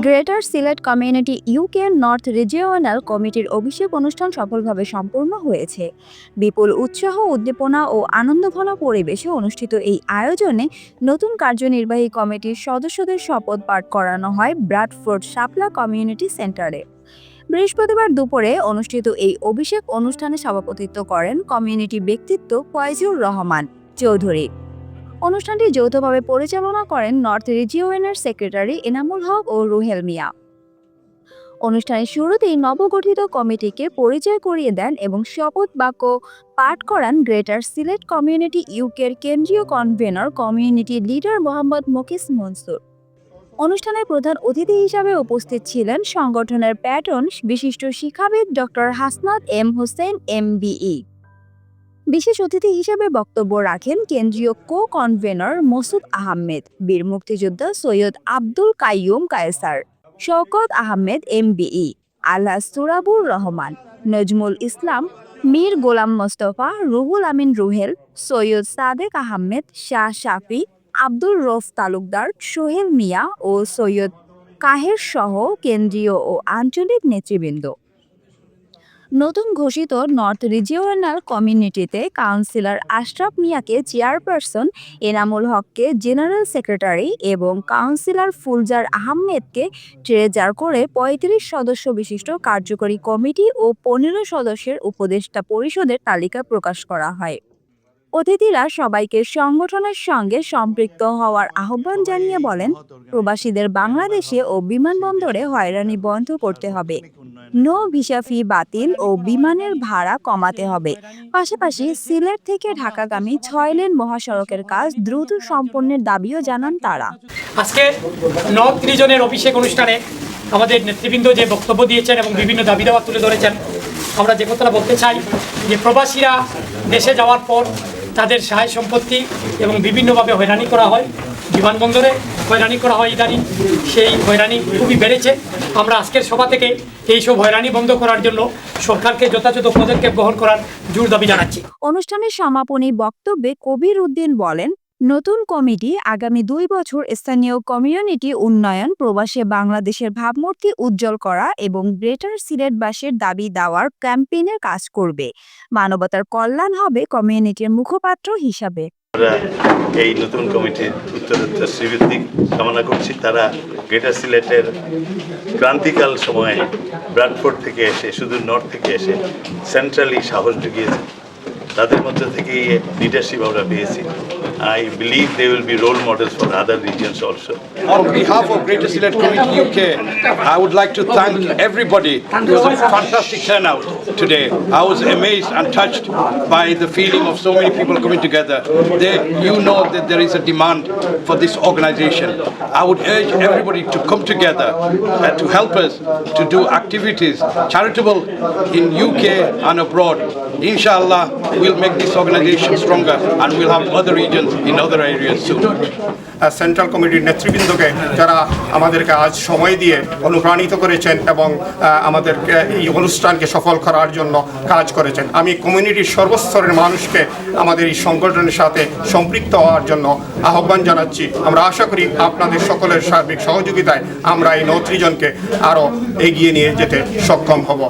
Greater Sylhet community UK north regional কমিটির অভিষেক অনুষ্ঠান সফলভাবে সম্পূর্ণ হয়েছে। বিপুল উৎসাহ, উদ্দীপনা ও আনন্দঘন পরিবেশে অনুষ্ঠিত এই আয়োজনে নতুন কার্যনির্বাহী কমিটির সদস্যদের শপথ পাঠ করানো হয় ব্রাডফোর্ড শাপলা কমিউনিটি সেন্টারে। বৃহস্পতিবার দুপুরে অনুষ্ঠিত এই অভিষেক অনুষ্ঠানে সভাপতিত্ব করেন কমিউনিটি ব্যক্তিত্ব ফয়জুর রহমান চৌধুরী। অনুষ্ঠানটি যৌথভাবে পরিচালনা করেন নর্থ রিজিওনের সেক্রেটারি এনামুল হক ও রুহেল মিয়া। অনুষ্ঠানের শুরুতেই নবগঠিত কমিটিকে পরিচয় করিয়ে দেন এবং শপথ বাক্য পাঠ করান গ্রেটার সিলেট কমিউনিটি ইউকের কেন্দ্রীয় convenor community leader Mohammad Mokis Monsur. অনুষ্ঠানে প্রধান অতিথি হিসাবে উপস্থিত ছিলেন সংগঠনের প্যাটন বিশিষ্ট শিক্ষাবিদ doctor Hasnat M Hossain MBE বিশেষ অতিথি হিসেবে বক্তব্য রাখেন কেন্দ্রীয় কো কনভেনর মসুদ আহমেদ, বীর মুক্তিযোদ্ধা সৈয়দ আব্দুল কাইয়ুম কায়েসার, শওকত আহমেদ এমবিই আল্লাহ সুরাবুর রহমান, নজমুল ইসলাম, মীর গোলাম মোস্তফা, রুহুল আমিন রুহেল, সৈয়দ সাদেক আহমেদ, শাহ শাফি আব্দুল রফ তালুকদার, সোহেল মিয়া ও সৈয়দ কাহের সহ কেন্দ্রীয় ও আঞ্চলিক নেতৃবৃন্দ। নতুন ঘোষিত নর্থ রিজিওনাল কমিউনিটিতে কাউন্সিলর আশরাফ মিয়াকে চেয়ারপারসন এনামুল হককে জেনারেল সেক্রেটারি এবং কাউন্সিলর ফুলজার আহমেদকে ট্রেজার করে পঁয়ত্রিশ সদস্য বিশিষ্ট কার্যকরী কমিটি ও পনেরো সদস্যের উপদেষ্টা পরিষদের তালিকা প্রকাশ করা হয়। অতিথিরা সবাইকে সংগঠনের সঙ্গে সম্পৃক্ত হওয়ার আহ্বান জানিয়ে বলেন, প্রবাসীদের বাংলাদেশে ও বিমানবন্দরে হয়রানি বন্ধ করতে হবে। নো ভিসা ফি বাতিল ও বিমানের ভাড়া কমাতে হবে। পাশাপাশি সিলেট থেকে ঢাকাগামী ছয় লেন মহাসড়কের কাজ দ্রুত সম্পন্নের দাবিও জানান তারা। আজকে নর্থ অভিষেক অনুষ্ঠানে আমাদের নেতৃবৃন্দ যে বক্তব্য দিয়েছেন এবং বিভিন্ন দাবি দাওয়া তুলে ধরেছেন, আমরা যে কথাটা বলতে চাই যে প্রবাসীরা দেশে যাওয়ার পর তাদের সহায় সম্পত্তি এবং বিভিন্নভাবে হয়রানি করা হয়। বিমানবন্দরে হয়রানি করা হয় ইদানিং, সেই হয়রানি খুবই বেড়েছে। আমরা আজকের সভা থেকে এইসব হয়রানি বন্ধ করার জন্য সরকারকে যথাযথ পদক্ষেপ গ্রহণ করার জোর দাবি জানাচ্ছি। অনুষ্ঠানের সমাপনী বক্তব্যে কবির উদ্দিন বলেন, নতুন কমিটি আগামী দুই বছর স্থানীয় কমিউনিটি উন্নয়ন, প্রবাসে বাংলাদেশের ভাবমূর্তি উজ্জ্বল করা এবং গ্রেটার সিলেটবাসীর দাবি দেওয়ার ক্যাম্পেইনের কাজ করবে। মানবতার কল্যাণ হবে কমিউনিটির মুখপাত্র হিসাবে। আমরা এই নতুন কমিটির উত্তরোত্তর শ্রীবৃদ্ধি কামনা করছি। তারা গ্রেটার সিলেটের ক্রান্তিকাল সময়ে ব্রাডফোর্ড থেকে এসে শুধু নর্থ থেকে এসে সেন্ট্রালি সাহস জুগিয়েছে। তাদের মধ্যে থেকেই লিডারশিপ আমরা পেয়েছি I believe they will be role models for other regions also On behalf of Greater Select Committee UK, I would like to thank everybody. It was a fantastic turnout today. I was amazed and touched by the feeling of so many people coming together. They, you know that there is a demand for this organization. I would urge everybody to come together and to help us to do activities charitable in UK and abroad. Inshallah, we'll Make this organization stronger and we'll have other regions in other areas soon. Central কমিটির নেতৃবৃন্দকে যারা আমাদেরকে আজ সময় দিয়ে অনুপ্রাণিত করেছেন এবং আমাদেরকে এই অনুষ্ঠানকে সফল করার জন্য কাজ করেছেন, আমি কমিউনিটির সর্বস্তরের মানুষকে আমাদের এই সংগঠনের সাথে সম্পৃক্ত হওয়ার জন্য আহ্বান জানাচ্ছি আমরা আশা করি আপনাদের সকলের সার্বিক সহযোগিতায় আমরা এই নৌত্রিজনকে আরও এগিয়ে নিয়ে যেতে সক্ষম হব